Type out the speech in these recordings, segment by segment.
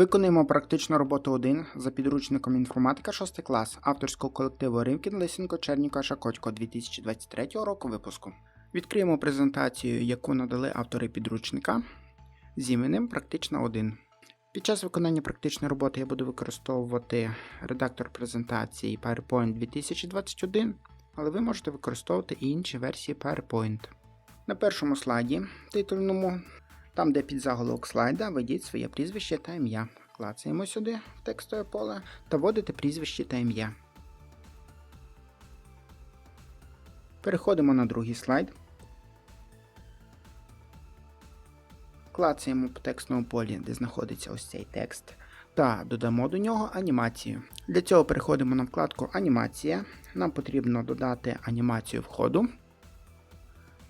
Виконуємо практичну роботу 1 за підручником інформатика 6 клас авторського колективу Римкін Лисенко Черніка Шакотько 2023 року випуску. Відкриємо презентацію, яку надали автори підручника з іменем Практична 1. Під час виконання практичної роботи я буду використовувати редактор презентації PowerPoint 2021, але ви можете використовувати і інші версії PowerPoint. На першому слайді, титульному, там, де під заголовок слайда, введіть своє прізвище та ім'я. Клацаємо сюди в текстове поле та вводите прізвище та ім'я. Переходимо на другий слайд. Клацаємо по текстовому полі, де знаходиться ось цей текст, та додамо до нього анімацію. Для цього переходимо на вкладку Анімація. Нам потрібно додати анімацію входу,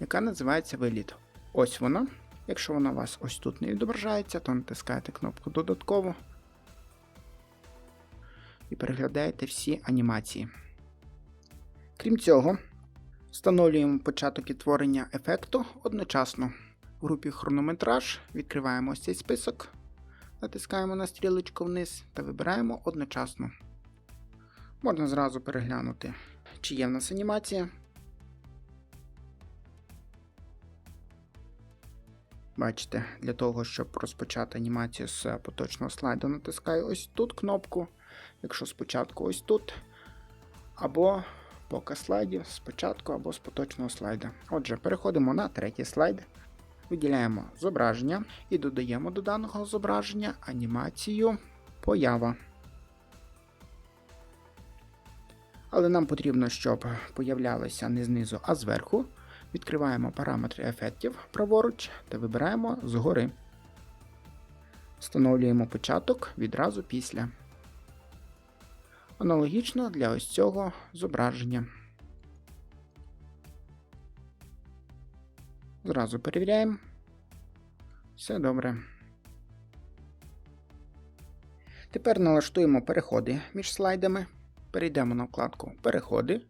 яка називається виліт. Ось вона. Якщо вона у вас ось тут не відображається, то натискаєте кнопку Додатково і переглядаєте всі анімації. Крім цього, встановлюємо початок відтворення ефекту одночасно. В групі хронометраж відкриваємо ось цей список, натискаємо на стрілочку вниз та вибираємо одночасно. Можна зразу переглянути, чи є в нас анімація. Бачите, для того, щоб розпочати анімацію з поточного слайду, натискаю ось тут кнопку. Якщо спочатку ось тут, або показ слайдів спочатку або з поточного слайда. Отже, переходимо на третій слайд, виділяємо зображення і додаємо до даного зображення анімацію поява. Але нам потрібно, щоб появлялося не знизу, а зверху. Відкриваємо параметри ефектів праворуч та вибираємо згори. Встановлюємо початок відразу після. Аналогічно для ось цього зображення. Зразу перевіряємо. Все добре. Тепер налаштуємо переходи між слайдами. Перейдемо на вкладку Переходи.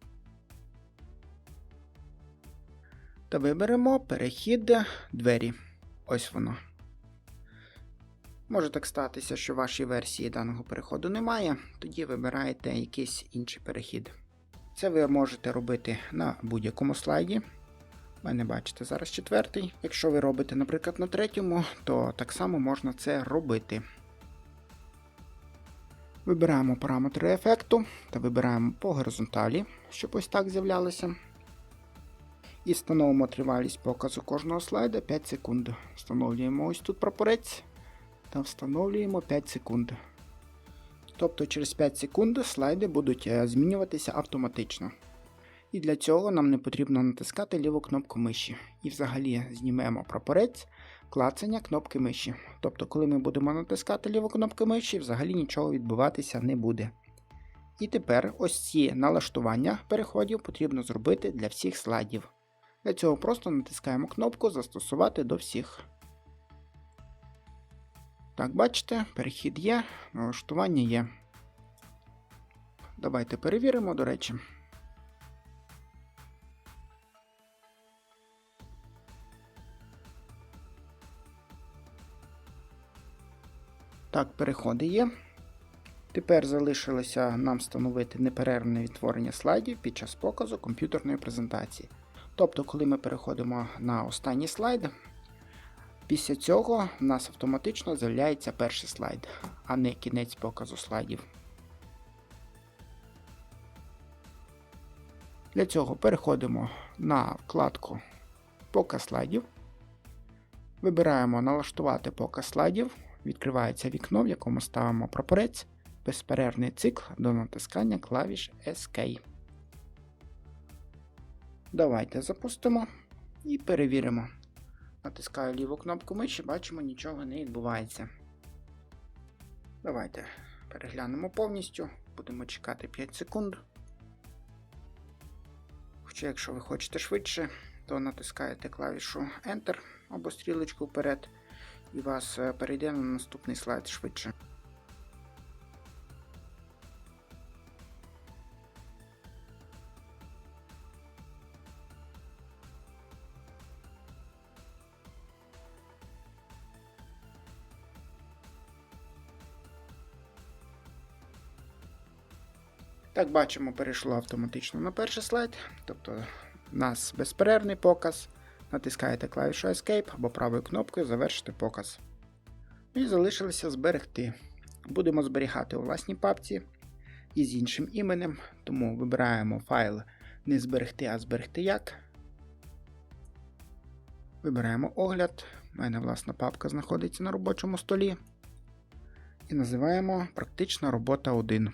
Та виберемо перехід двері. Ось воно. Може так статися, що вашій версії даного переходу немає, тоді вибираєте якийсь інший перехід. Це ви можете робити на будь-якому слайді. У мене бачите, зараз четвертий. Якщо ви робите, наприклад, на третьому, то так само можна це робити. Вибираємо параметри ефекту та вибираємо по горизонталі, щоб ось так з'являлося. І встановимо тривалість показу кожного слайда 5 секунд. Встановлюємо ось тут прапорець та встановлюємо 5 секунд. Тобто через 5 секунд слайди будуть змінюватися автоматично. І для цього нам не потрібно натискати ліву кнопку миші. І взагалі знімемо прапорець клацання кнопки миші. Тобто, коли ми будемо натискати ліву кнопку миші, взагалі нічого відбуватися не буде. І тепер ось ці налаштування переходів потрібно зробити для всіх слайдів. Для цього просто натискаємо кнопку Застосувати до всіх. Так, бачите, перехід є, налаштування є. Давайте перевіримо, до речі. Так, переходи є. Тепер залишилося нам встановити неперервне відтворення слайдів під час показу комп'ютерної презентації. Тобто, коли ми переходимо на останній слайд, після цього в нас автоматично з'являється перший слайд, а не кінець показу слайдів. Для цього переходимо на вкладку Показ слайдів. Вибираємо Налаштувати показ слайдів. Відкривається вікно, в якому ставимо прапорець, безперервний цикл до натискання клавіш Escape. Давайте запустимо і перевіримо. Натискаю ліву кнопку миші, бачимо, нічого не відбувається. Давайте переглянемо повністю, будемо чекати 5 секунд. Хоча, якщо ви хочете швидше, то натискаєте клавішу Enter або стрілочку вперед, і вас перейде на наступний слайд швидше. Так, бачимо, перейшло автоматично на перший слайд. Тобто у нас безперервний показ. Натискаєте клавішу Escape або правою кнопкою завершити показ. Ну І залишилося зберегти. Будемо зберігати у власній папці із іншим іменем, тому вибираємо файл не зберегти, а зберегти як. Вибираємо огляд. У мене власна папка знаходиться на робочому столі. І називаємо Практична робота 1.